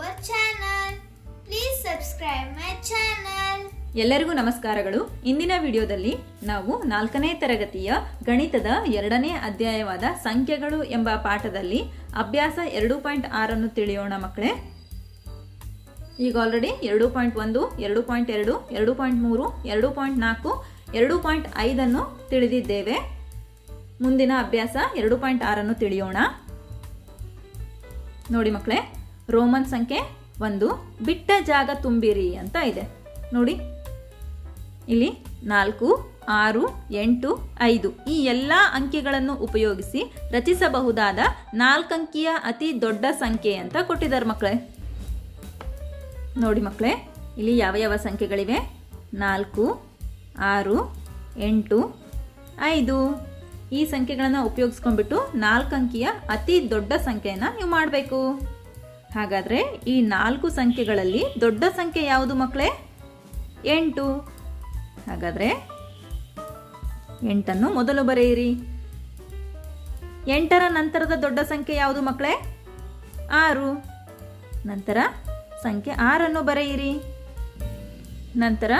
our channel. Please subscribe my channel. ಎಲ್ಲರಿಗೂ ನಮಸ್ಕಾರಗಳು ಇಂದಿನ ವಿಡಿಯೋದಲ್ಲಿ ನಾವು ನಾಲ್ಕನೇ ತರಗತಿಯ ಗಣಿತದ ಎರಡನೇ ಅಧ್ಯಾಯವಾದ ಸಂಖ್ಯೆಗಳು ಎಂಬ ಪಾಠದಲ್ಲಿ ಅಭ್ಯಾಸ ಎರಡು ಪಾಯಿಂಟ್ ಆರನ್ನು ತಿಳಿಯೋಣ ಮಕ್ಕಳೇ ಈಗ ಆಲ್ರೆಡಿ ಎರಡು ಪಾಯಿಂಟ್ ಒಂದು, ಎರಡು ಪಾಯಿಂಟ್ ಎರಡು ಎರಡು ಪಾಯಿಂಟ್ ಮೂರು, ಎರಡು ಪಾಯಿಂಟ್ ನಾಲ್ಕು, ಎರಡು ಪಾಯಿಂಟ್ ಐದನ್ನು ತಿಳಿದಿದ್ದೇವೆ ಮುಂದಿನ ಅಭ್ಯಾಸ ಎರಡು ಪಾಯಿಂಟ್ ಆರನ್ನು ತಿಳಿಯೋಣ ನೋಡಿ ಮಕ್ಕಳೇ ರೋಮನ್ ಸಂಖ್ಯೆ ಒಂದು. ಬಿಟ್ಟ ಜಾಗ ತುಂಬಿರಿ ಅಂತ ಇದೆ. ನೋಡಿ. ಇಲ್ಲಿ ನಾಲ್ಕು, ಆರು, ಎಂಟು, ಐದು ಈ ಎಲ್ಲ ಅಂಕಿಗಳನ್ನು ಉಪಯೋಗಿಸಿ ರಚಿಸಬಹುದಾದ ನಾಲ್ಕಂಕಿಯ ಅತಿ ದೊಡ್ಡ ಸಂಖ್ಯೆ ಅಂತ ಕೊಟ್ಟಿದ್ದಾರೆ ಮಕ್ಕಳೇ. ನೋಡಿ ಮಕ್ಕಳೇ, ಇಲ್ಲಿ ಯಾವ ಯಾವ ಸಂಖ್ಯೆಗಳಿವೆ? ನಾಲ್ಕು, ಆರು, ಎಂಟು, ಐದು. ಈ ಸಂಖ್ಯೆಗಳನ್ನು ಉಪಯೋಗಿಸ್ಕೊಂಡ್ಬಿಟ್ಟು ನಾಲ್ಕು ಅಂಕಿಯ ಅತಿ ದೊಡ್ಡ ಸಂಖ್ಯೆಯನ್ನು ನೀವು ಮಾಡಬೇಕು. ಹಾಗಾದರೆ ಈ ನಾಲ್ಕು ಸಂಖ್ಯೆಗಳಲ್ಲಿ ದೊಡ್ಡ ಸಂಖ್ಯೆ ಯಾವುದು ಮಕ್ಕಳೇ ಎಂಟು. ಹಾಗಾದರೆ ಎಂಟನ್ನು ಮೊದಲು ಬರೆಯಿರಿ. ಎಂಟರ ನಂತರದ ದೊಡ್ಡ ಸಂಖ್ಯೆ ಯಾವುದು ಮಕ್ಕಳೇ ಆರು. ನಂತರ ಸಂಖ್ಯೆ ಆರನ್ನು ಬರೆಯಿರಿ. ನಂತರ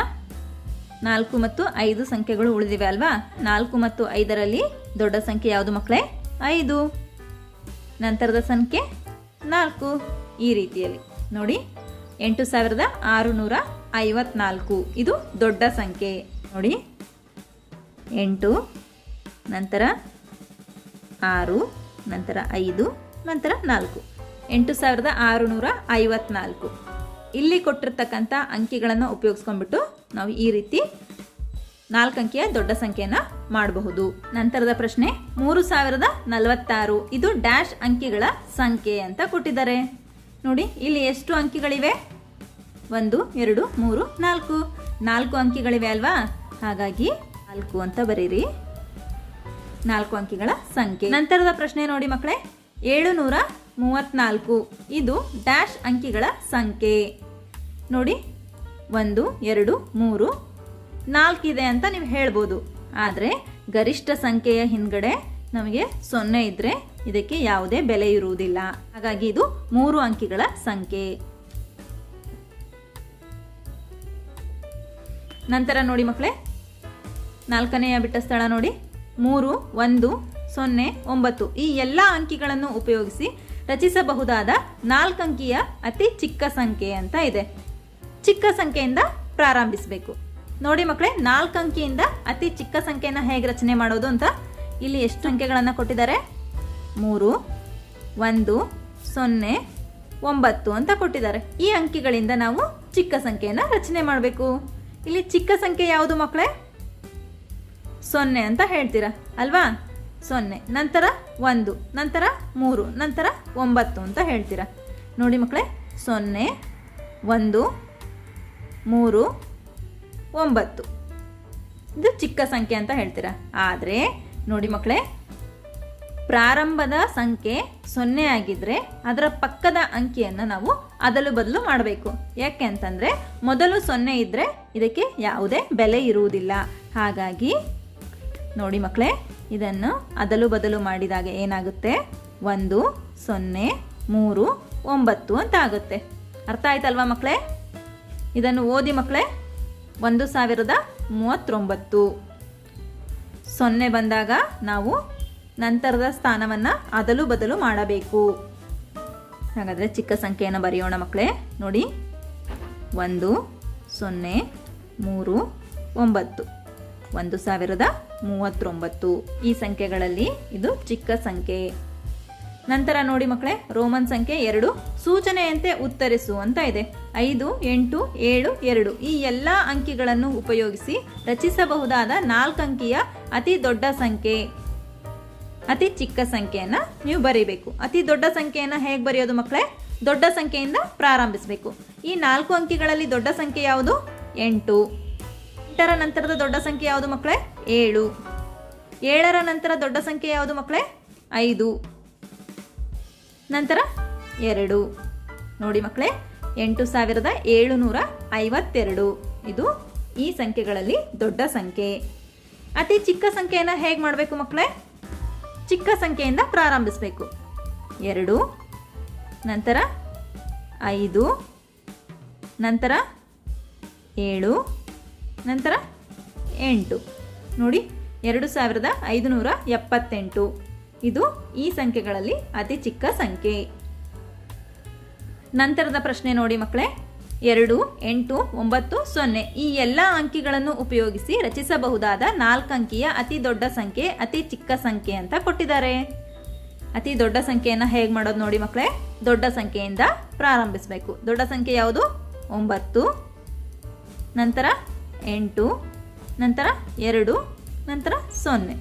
ನಾಲ್ಕು ಮತ್ತು ಐದು ಸಂಖ್ಯೆಗಳು ಉಳಿದಿವೆ ಅಲ್ವಾ? ನಾಲ್ಕು ಮತ್ತು ಐದರಲ್ಲಿ ದೊಡ್ಡ ಸಂಖ್ಯೆ ಯಾವುದು ಮಕ್ಕಳೇ ಐದು. ನಂತರದ ಸಂಖ್ಯೆ ನಾಲ್ಕು ಈ ರೀತಿಯಲ್ಲಿ. ನೋಡಿ, ಎಂಟು ಸಾವಿರದ ಆರುನೂರ ಐವತ್ನಾಲ್ಕು. ಇದು ದೊಡ್ಡ ಸಂಖ್ಯೆ. ನೋಡಿ, ಎಂಟು, ನಂತರ ಆರು, ನಂತರ ಐದು, ನಂತರ ನಾಲ್ಕು. ಎಂಟು ಸಾವಿರದ ಆರುನೂರ ಐವತ್ನಾಲ್ಕು. ಇಲ್ಲಿ ಕೊಟ್ಟಿರ್ತಕ್ಕಂಥ ಅಂಕಿಗಳನ್ನು ಉಪಯೋಗಿಸ್ಕೊಂಡ್ಬಿಟ್ಟು ನಾವು ಈ ರೀತಿ ನಾಲ್ಕು ಅಂಕಿಯ ದೊಡ್ಡ ಸಂಖ್ಯೆಯನ್ನು ಮಾಡಬಹುದು. ನಂತರದ ಪ್ರಶ್ನೆ ಮೂರು ಸಾವಿರದ ನಲವತ್ತಾರು. ಇದು ಡ್ಯಾಶ್ ಅಂಕಿಗಳ ಸಂಖ್ಯೆ ಅಂತ ಕೊಟ್ಟಿದ್ದಾರೆ. ನೋಡಿ, ಇಲ್ಲಿ ಎಷ್ಟು ಅಂಕಿಗಳಿವೆ? ಒಂದು, ಎರಡು, ಮೂರು, ನಾಲ್ಕು. ನಾಲ್ಕು ಅಂಕಿಗಳಿವೆ ಅಲ್ವಾ? ಹಾಗಾಗಿ ನಾಲ್ಕು ಅಂತ ಬರೀರಿ. ನಾಲ್ಕು ಅಂಕಿಗಳ ಸಂಖ್ಯೆ. ನಂತರದ ಪ್ರಶ್ನೆ ನೋಡಿ ಮಕ್ಕಳೇ. ಏಳು ನೂರ ಮೂವತ್ನಾಲ್ಕು ಇದು ಡ್ಯಾಶ್ ಅಂಕಿಗಳ ಸಂಖ್ಯೆ. ನೋಡಿ, ಒಂದು, ಎರಡು, ಮೂರು ನಾಲ್ಕಿದೆ ಅಂತ ನೀವು ಹೇಳ್ಬೋದು. ಆದರೆ ಗರಿಷ್ಠ ಸಂಖ್ಯೆಯ ಹಿಂದ್ಗಡೆ ನಮಗೆ ಸೊನ್ನೆ ಇದ್ದರೆ ಇದಕ್ಕೆ ಯಾವುದೇ ಬೆಲೆ ಇರುವುದಿಲ್ಲ. ಹಾಗಾಗಿ ಇದು ಮೂರು ಅಂಕಿಗಳ ಸಂಖ್ಯೆ. ನಂತರ ನೋಡಿ ಮಕ್ಕಳೇ ನಾಲ್ಕನೆಯ ಬಿಟ್ಟ ಸ್ಥಳ ನೋಡಿ. ಮೂರು, ಒಂದು, ಸೊನ್ನೆ, ಒಂಬತ್ತು. ಈ ಎಲ್ಲ ಅಂಕಿಗಳನ್ನು ಉಪಯೋಗಿಸಿ ರಚಿಸಬಹುದಾದ ನಾಲ್ಕಂಕಿಯ ಅತಿ ಚಿಕ್ಕ ಸಂಖ್ಯೆ ಅಂತ ಇದೆ. ಚಿಕ್ಕ ಸಂಖ್ಯೆಯಿಂದ ಪ್ರಾರಂಭಿಸಬೇಕು. ನೋಡಿ ಮಕ್ಕಳೇ ನಾಲ್ಕು ಅಂಕಿಯಿಂದ ಅತಿ ಚಿಕ್ಕ ಸಂಖ್ಯೆಯನ್ನು ಹೇಗೆ ರಚನೆ ಮಾಡೋದು ಅಂತ ಇಲ್ಲಿ ಎಷ್ಟು ಸಂಖ್ಯೆಗಳನ್ನು ಕೊಟ್ಟಿದ್ದಾರೆ? ಮೂರು, ಒಂದು, ಸೊನ್ನೆ, ಒಂಬತ್ತು ಅಂತ ಕೊಟ್ಟಿದ್ದಾರೆ. ಈ ಅಂಕಿಗಳಿಂದ ನಾವು ಚಿಕ್ಕ ಸಂಖ್ಯೆಯನ್ನು ರಚನೆ ಮಾಡಬೇಕು. ಇಲ್ಲಿ ಚಿಕ್ಕ ಸಂಖ್ಯೆ ಯಾವುದು ಮಕ್ಕಳೇ ಸೊನ್ನೆ ಅಂತ ಹೇಳ್ತೀರಾ? ಅಲ್ವಾ? ಸೊನ್ನೆ, ನಂತರ ಒಂದು, ನಂತರ ಮೂರು, ನಂತರ ಒಂಬತ್ತು ಅಂತ ಹೇಳ್ತೀರಾ? ನೋಡಿ ಮಕ್ಕಳೇ ಸೊನ್ನೆ, ಒಂದು, ಮೂರು ಒಂಬತ್ತು. ಇದು ಚಿಕ್ಕ ಸಂಖ್ಯೆ ಅಂತ ಹೇಳ್ತೀರಾ? ಆದರೆ ನೋಡಿ ಮಕ್ಕಳೇ, ಪ್ರಾರಂಭದ ಸಂಖ್ಯೆ ಸೊನ್ನೆ ಆಗಿದ್ರೆ ಅದರ ಪಕ್ಕದ ಅಂಕಿಯನ್ನು ನಾವು ಅದಲು ಬದಲು ಮಾಡಬೇಕು. ಯಾಕೆ ಅಂತಂದರೆ ಮೊದಲು ಸೊನ್ನೆ ಇದ್ದರೆ ಇದಕ್ಕೆ ಯಾವುದೇ ಬೆಲೆ ಇರುವುದಿಲ್ಲ. ಹಾಗಾಗಿ ನೋಡಿ ಮಕ್ಕಳೇ, ಇದನ್ನು ಅದಲು ಬದಲು ಮಾಡಿದಾಗ ಏನಾಗುತ್ತೆ? ಒಂದು, ಸೊನ್ನೆ, ಮೂರು, ಒಂಬತ್ತು ಅಂತ ಆಗುತ್ತೆ. ಅರ್ಥ ಆಯ್ತಲ್ವಾ ಮಕ್ಕಳೇ? ಇದನ್ನು ಓದಿ ಮಕ್ಕಳೇ. ಒಂದು ಸಾವಿರದ ಮೂವತ್ತೊಂಬತ್ತು. ಸೊನ್ನೆ ಬಂದಾಗ ನಾವು ನಂತರದ ಸ್ಥಾನವನ್ನು ಅದಲು ಬದಲು ಮಾಡಬೇಕು. ಹಾಗಾದರೆ ಚಿಕ್ಕ ಸಂಖ್ಯೆಯನ್ನು ಬರೆಯೋಣ ಮಕ್ಕಳೇ. ನೋಡಿ. ಒಂದು, ಸೊನ್ನೆ, ಮೂರು, ಒಂಬತ್ತು. ಒಂದು ಸಾವಿರದ ಮೂವತ್ತೊಂಬತ್ತು. ಈ ಸಂಖ್ಯೆಗಳಲ್ಲಿ ಇದು ಚಿಕ್ಕ ಸಂಖ್ಯೆ. ನಂತರ ನೋಡಿ ಮಕ್ಕಳೇ, ರೋಮನ್ ಸಂಖ್ಯೆ ಎರಡು. ಸೂಚನೆಯಂತೆ ಉತ್ತರಿಸು ಅಂತ ಇದೆ. ಐದು, ಎಂಟು, ಏಳು, ಎರಡು. ಈ ಎಲ್ಲ ಅಂಕಿಗಳನ್ನು ಉಪಯೋಗಿಸಿ ರಚಿಸಬಹುದಾದ ನಾಲ್ಕು ಅಂಕಿಯ ಅತಿ ದೊಡ್ಡ ಸಂಖ್ಯೆ, ಅತಿ ಚಿಕ್ಕ ಸಂಖ್ಯೆಯನ್ನು ನೀವು ಬರೀಬೇಕು. ಅತಿ ದೊಡ್ಡ ಸಂಖ್ಯೆಯನ್ನು ಹೇಗೆ ಬರೆಯೋದು ಮಕ್ಕಳೇ? ದೊಡ್ಡ ಸಂಖ್ಯೆಯಿಂದ ಪ್ರಾರಂಭಿಸಬೇಕು. ಈ ನಾಲ್ಕು ಅಂಕಿಗಳಲ್ಲಿ ದೊಡ್ಡ ಸಂಖ್ಯೆ ಯಾವುದು? ಎಂಟು. ಎಂಟರ ನಂತರದ ದೊಡ್ಡ ಸಂಖ್ಯೆ ಯಾವುದು ಮಕ್ಕಳೇ? ಏಳು. ಏಳರ ನಂತರ ದೊಡ್ಡ ಸಂಖ್ಯೆ ಯಾವುದು ಮಕ್ಕಳೇ? ಐದು. ನಂತರ ಎರಡು. ನೋಡಿ ಮಕ್ಕಳೇ, ಎಂಟು ಸಾವಿರದ ಏಳುನೂರ ಐವತ್ತೆರಡು. ಇದು ಈ ಸಂಖ್ಯೆಗಳಲ್ಲಿ ದೊಡ್ಡ ಸಂಖ್ಯೆ. ಅತಿ ಚಿಕ್ಕ ಸಂಖ್ಯೆಯನ್ನು ಹೇಗೆ ಮಾಡಬೇಕು ಮಕ್ಕಳೇ? ಚಿಕ್ಕ ಸಂಖ್ಯೆಯಿಂದ ಪ್ರಾರಂಭಿಸಬೇಕು. ಎರಡು, ನಂತರ ಐದು, ನಂತರ ಏಳು, ನಂತರ ಎಂಟು. ನೋಡಿ, ಎರಡು ಸಾವಿರದ ಐದುನೂರ ಎಪ್ಪತ್ತೆಂಟು. ಇದು ಈ ಸಂಖ್ಯೆಗಳಲ್ಲಿ ಅತಿ ಚಿಕ್ಕ ಸಂಖ್ಯೆ. ನಂತರದ ಪ್ರಶ್ನೆ ನೋಡಿ ಮಕ್ಕಳೇ. ಎರಡು, ಎಂಟು, ಒಂಬತ್ತು, ಸೊನ್ನೆ. ಈ ಎಲ್ಲ ಅಂಕಿಗಳನ್ನು ಉಪಯೋಗಿಸಿ ರಚಿಸಬಹುದಾದ ನಾಲ್ಕು ಅಂಕಿಯ ಅತಿ ದೊಡ್ಡ ಸಂಖ್ಯೆ, ಅತಿ ಚಿಕ್ಕ ಸಂಖ್ಯೆ ಅಂತ ಕೊಟ್ಟಿದ್ದಾರೆ. ಅತಿ ದೊಡ್ಡ ಸಂಖ್ಯೆಯನ್ನು ಹೇಗೆ ಮಾಡೋದು ನೋಡಿ ಮಕ್ಕಳೇ. ದೊಡ್ಡ ಸಂಖ್ಯೆಯಿಂದ ಪ್ರಾರಂಭಿಸಬೇಕು. ದೊಡ್ಡ ಸಂಖ್ಯೆ ಯಾವುದು? ಒಂಬತ್ತು, ನಂತರ ಎಂಟು, ನಂತರ ಎರಡು, ನಂತರ ಸೊನ್ನೆ.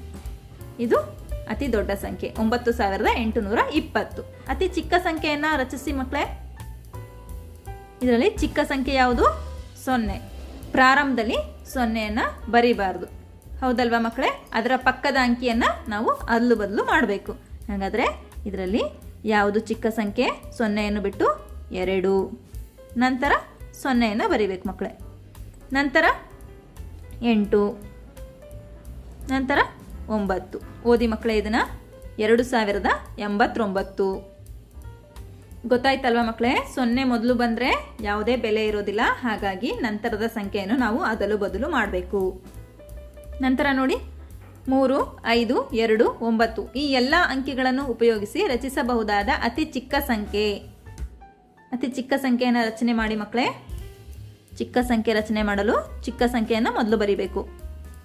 ಇದು ಅತಿ ದೊಡ್ಡ ಸಂಖ್ಯೆ, ಒಂಬತ್ತು ಸಾವಿರದ ಎಂಟುನೂರ ಇಪ್ಪತ್ತು. ಅತಿ ಚಿಕ್ಕ ಸಂಖ್ಯೆಯನ್ನು ರಚಿಸಿ ಮಕ್ಕಳೇ ಇದರಲ್ಲಿ ಚಿಕ್ಕ ಸಂಖ್ಯೆ ಯಾವುದು? ಸೊನ್ನೆ. ಪ್ರಾರಂಭದಲ್ಲಿ ಸೊನ್ನೆಯನ್ನು ಬರಿಬಾರದು. ಹೌದಲ್ವಾ ಮಕ್ಕಳೇ ಅದರ ಪಕ್ಕದ ಅಂಕಿಯನ್ನು ನಾವು ಅದಲು ಬದಲು ಮಾಡಬೇಕು. ಹಾಗಾದರೆ ಇದರಲ್ಲಿ ಯಾವುದು ಚಿಕ್ಕ ಸಂಖ್ಯೆ? ಸೊನ್ನೆಯನ್ನು ಬಿಟ್ಟು ಎರಡು. ನಂತರ ಸೊನ್ನೆಯನ್ನು ಬರಿಬೇಕು ಮಕ್ಕಳೇ ನಂತರ ಎಂಟು. ನಂತರ ಒಂಬತ್ತು. ಓದಿ ಮಕ್ಕಳೇ ಇದನ್ನ ಎರಡು ಸಾವಿರದ ಎಂಬತ್ತೊಂಬತ್ತು. ಗೊತ್ತಾಯ್ತಲ್ವಾ ಮಕ್ಕಳೇ ಸೊನ್ನೆ ಮೊದಲು ಬಂದರೆ ಯಾವುದೇ ಬೆಲೆ ಇರೋದಿಲ್ಲ. ಹಾಗಾಗಿ ನಂತರದ ಸಂಖ್ಯೆಯನ್ನು ನಾವು ಅದಲು ಬದಲು ಮಾಡಬೇಕು. ನಂತರ ನೋಡಿ. ಮೂರು, ಐದು, ಎರಡು, ಒಂಬತ್ತು. ಈ ಎಲ್ಲ ಅಂಕಿಗಳನ್ನು ಉಪಯೋಗಿಸಿ ರಚಿಸಬಹುದಾದ ಅತಿ ಚಿಕ್ಕ ಸಂಖ್ಯೆ. ಅತಿ ಚಿಕ್ಕ ಸಂಖ್ಯೆಯನ್ನು ರಚನೆ ಮಾಡಿ ಮಕ್ಕಳೇ ಚಿಕ್ಕ ಸಂಖ್ಯೆ ರಚನೆ ಮಾಡಲು ಚಿಕ್ಕ ಸಂಖ್ಯೆಯನ್ನು ಮೊದಲು ಬರೀಬೇಕು.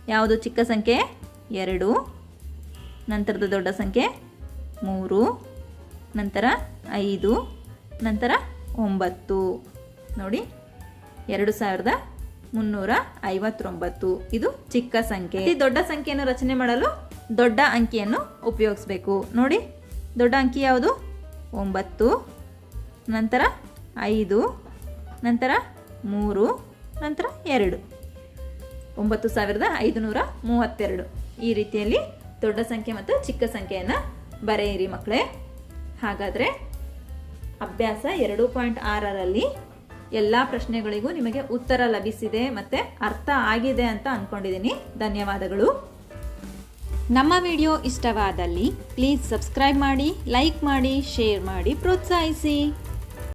ಯಾವುದು ಚಿಕ್ಕ ಸಂಖ್ಯೆ? ಎರಡು, ನಂತರದ ದೊಡ್ಡ ಸಂಖ್ಯೆ ಮೂರು, ನಂತರ ಐದು, ನಂತರ ಒಂಬತ್ತು. ನೋಡಿ, ಎರಡು ಸಾವಿರದ ಮುನ್ನೂರ ಐವತ್ತೊಂಬತ್ತು. ಇದು ಚಿಕ್ಕ ಸಂಖ್ಯೆ. ಈ ದೊಡ್ಡ ಸಂಖ್ಯೆಯನ್ನು ರಚನೆ ಮಾಡಲು ದೊಡ್ಡ ಅಂಕಿಯನ್ನು ಉಪಯೋಗಿಸ್ಬೇಕು. ನೋಡಿ, ದೊಡ್ಡ ಅಂಕಿ ಯಾವುದು? ಒಂಬತ್ತು, ನಂತರ ಐದು, ನಂತರ ಮೂರು, ನಂತರ ಎರಡು. ಒಂಬತ್ತು ಸಾವಿರದ ಐದುನೂರ ಮೂವತ್ತೆರಡು. ಈ ರೀತಿಯಲ್ಲಿ ದೊಡ್ಡ ಸಂಖ್ಯೆ ಮತ್ತು ಚಿಕ್ಕ ಸಂಖ್ಯೆಯನ್ನು ಬರೆಯಿರಿ ಮಕ್ಕಳೇ. ಹಾಗಾದರೆ ಅಭ್ಯಾಸ ಎರಡು ಪಾಯಿಂಟ್ ಆರರಲ್ಲಿ ಎಲ್ಲ ಪ್ರಶ್ನೆಗಳಿಗೂ ನಿಮಗೆ ಉತ್ತರ ಲಭಿಸಿದೆ ಮತ್ತು ಅರ್ಥ ಆಗಿದೆ ಅಂತ ಅಂದ್ಕೊಂಡಿದ್ದೀನಿ ಧನ್ಯವಾದಗಳು. ನಮ್ಮ ವಿಡಿಯೋ ಇಷ್ಟವಾದಲ್ಲಿ ಪ್ಲೀಸ್ ಸಬ್ಸ್ಕ್ರೈಬ್ ಮಾಡಿ, ಲೈಕ್ ಮಾಡಿ, ಶೇರ್ ಮಾಡಿ, ಪ್ರೋತ್ಸಾಹಿಸಿ.